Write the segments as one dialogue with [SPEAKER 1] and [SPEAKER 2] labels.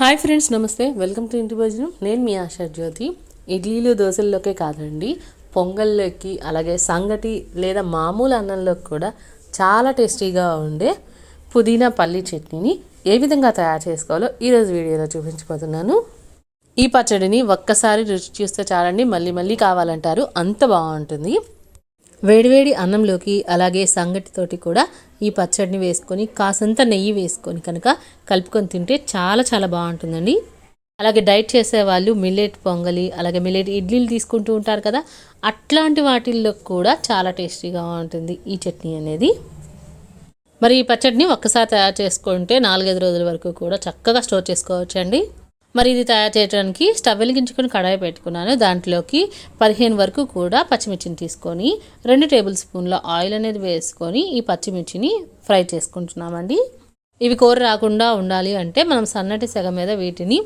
[SPEAKER 1] Hi friends నమస్తే. Welcome to ఇంటి భోజనం. నేను మీ ఆశా జ్యోతి. ఇడ్లీలు దోశల్లోకే కాదండి పొంగల్లోకి అలాగే సంగటి లేదా మామూలు అన్నంలోకి కూడా చాలా టేస్టీగా ఉండే పుదీనా పల్లి చట్నీని ఏ విధంగా తయారు చేసుకోవాలో ఈరోజు వీడియోలో చూపించబోతున్నాను. ఈ పచ్చడిని ఒక్కసారి రుచి చూస్తే చాలండి మళ్ళీ మళ్ళీ కావాలంటారు అంత బాగుంటుంది. వేడివేడి అన్నంలోకి అలాగే సంగటితోటి కూడా ఈ పచ్చడిని వేసుకొని కాసంత నెయ్యి వేసుకొని కనుక కలుపుకొని తింటే చాలా చాలా బాగుంటుందండి. అలాగే డైట్ చేసే వాళ్ళు మిల్లెట్ పొంగలి అలాగే మిల్లెట్ ఇడ్లీలు తీసుకుంటూ ఉంటారు కదా అట్లాంటి వాటిల్లో కూడా చాలా టేస్టీగా ఉంటుంది ఈ చట్నీ అనేది. మరి ఈ పచ్చడిని ఒక్కసారి తయారు చేసుకుంటే నాలుగైదు రోజుల వరకు కూడా చక్కగా స్టోర్ చేసుకోవచ్చండి. మరి ఇది తయారు చేయడానికి స్టవ్ వెలిగించుకొని కడాయి పెట్టుకున్నాను. దాంట్లోకి పదిహేను వరకు కూడా పచ్చిమిర్చిని తీసుకొని రెండు టేబుల్ స్పూన్ల ఆయిల్ అనేది వేసుకొని ఈ పచ్చిమిర్చిని ఫ్రై చేసుకుంటున్నామండి. ఇవి కూర రాకుండా ఉండాలి అంటే మనం సన్నటి సెగ మీద వీటిని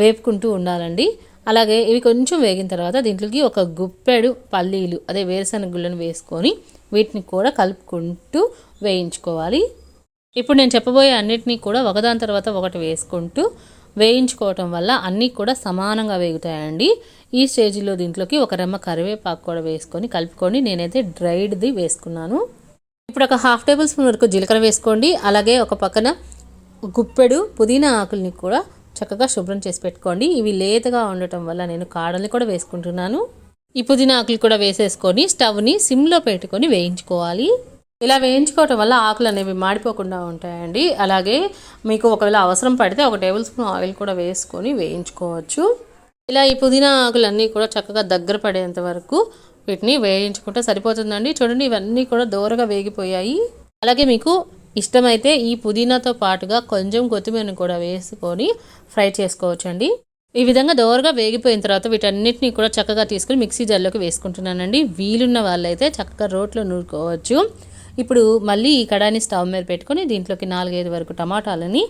[SPEAKER 1] వేపుకుంటూ ఉండాలండి. అలాగే ఇవి కొంచెం వేగిన తర్వాత దీంట్లోకి ఒక గుప్పెడు పల్లీలు అదే వేరుశనగ గుళ్ళను వేసుకొని వీటిని కూడా కలుపుకుంటూ వేయించుకోవాలి. ఇప్పుడు నేను చెప్పబోయే అన్నిటినీ కూడా ఒకదాని తర్వాత ఒకటి వేసుకుంటూ వేయించుకోవటం వల్ల అన్నీ కూడా సమానంగా వేగుతాయండి. ఈ స్టేజ్లో దీంట్లోకి ఒక రెమ్మ కరివేపాకు కూడా వేసుకొని కలుపుకొని నేనైతే డ్రైడ్ది వేసుకున్నాను. ఇప్పుడు ఒక హాఫ్ టేబుల్ స్పూన్ వరకు జీలకర్ర వేసుకోండి. అలాగే ఒక పక్కన గుప్పెడు పుదీనా ఆకుల్ని కూడా చక్కగా శుభ్రం చేసి పెట్టుకోండి. ఇవి లేతగా ఉండటం వల్ల నేను కాడల్ని కూడా వేసుకుంటున్నాను. ఈ పుదీనా ఆకులు కూడా వేసేసుకొని స్టవ్ని సిమ్లో పెట్టుకొని వేయించుకోవాలి. ఇలా వేయించుకోవటం వల్ల ఆకులు అనేవి మాడిపోకుండా ఉంటాయండి. అలాగే మీకు ఒకవేళ అవసరం పడితే ఒక టేబుల్ స్పూన్ ఆయిల్ కూడా వేసుకొని వేయించుకోవచ్చు. ఇలా ఈ పుదీనా ఆకులన్నీ కూడా చక్కగా దగ్గర పడేంత వరకు వీటిని వేయించుకుంటే సరిపోతుందండి. చూడండి ఇవన్నీ కూడా దూరగా వేగిపోయాయి. అలాగే మీకు ఇష్టమైతే ఈ పుదీనాతో పాటుగా కొంచెం కొత్తిమీరని కూడా వేసుకొని ఫ్రై చేసుకోవచ్చండి. ఈ విధంగా దోరగా వేగిపోయిన తర్వాత వీటన్నిటిని కూడా చక్కగా తీసుకుని మిక్సీ జార్లోకి వేసుకుంటున్నానండి. వీలున్న వాళ్ళైతే చక్కగా రోట్లో నూరుకోవచ్చు. ఇప్పుడు మళ్ళీ ఈ కడాయిని స్టవ్ మీద పెట్టుకొని దీంట్లోకి నాలుగైదు వరకు టమాటాలని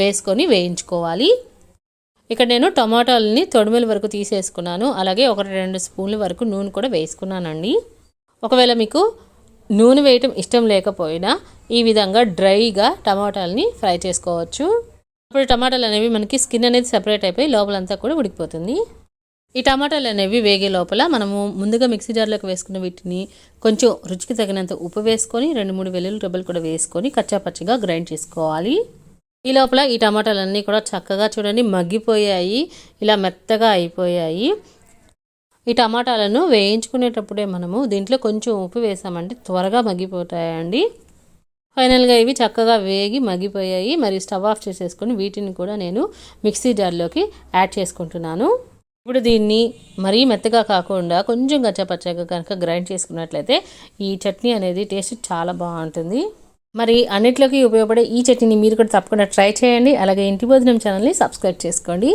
[SPEAKER 1] వేసుకొని వేయించుకోవాలి. ఇక్కడ నేను టమాటాలని తొడిమెల వరకు తీసేసుకున్నాను. అలాగే ఒకటి రెండు స్పూన్ల వరకు నూనె కూడా వేసుకున్నానండి. ఒకవేళ మీకు నూనె వేయటం ఇష్టం లేకపోయినా ఈ విధంగా డ్రైగా టమాటాలని ఫ్రై చేసుకోవచ్చు. ఇప్పుడు టమాటాలు అనేవి మనకి స్కిన్ అనేది సెపరేట్ అయిపోయి లోపలంతా కూడా ఉడికిపోతుంది. ఈ టమాటాలు అనేవి వేగే లోపల మనము ముందుగా మిక్సీ జార్లోకి వేసుకున్న వీటిని కొంచెం రుచికి తగినంత ఉప్పు వేసుకొని రెండు మూడు వెల్లుల్లి రెబ్బలు కూడా వేసుకొని కచ్చాపచ్చిగా గ్రైండ్ చేసుకోవాలి. ఈ లోపల ఈ టమాటాలన్నీ కూడా చక్కగా చూడండి మగ్గిపోయాయి. ఇలా మెత్తగా అయిపోయాయి. ఈ టమాటాలను వేయించుకునేటప్పుడే మనము దీంట్లో కొంచెం ఉప్పు వేసామంటే త్వరగా మగ్గిపోతాయండి. ఫైనల్గా ఇవి చక్కగా వేగి మగ్గిపోయాయి. మరి స్టవ్ ఆఫ్ చేసేసుకొని వీటిని కూడా నేను మిక్సీ జార్లోకి యాడ్ చేసుకుంటున్నాను. ఇప్పుడు దీన్ని మరీ మెత్తగా కాకుండా కొంచెం గచ్చపచ్చగా కనుక గ్రైండ్ చేసుకున్నట్లయితే ఈ చట్నీ అనేది టేస్ట్ చాలా బాగుంటుంది. మరి అన్నిట్లోకి ఉపయోగపడే ఈ చట్నీని మీరు కూడా తప్పకుండా ట్రై చేయండి. అలాగే ఇంటి భోజనం ఛానల్ని సబ్స్క్రైబ్ చేసుకోండి.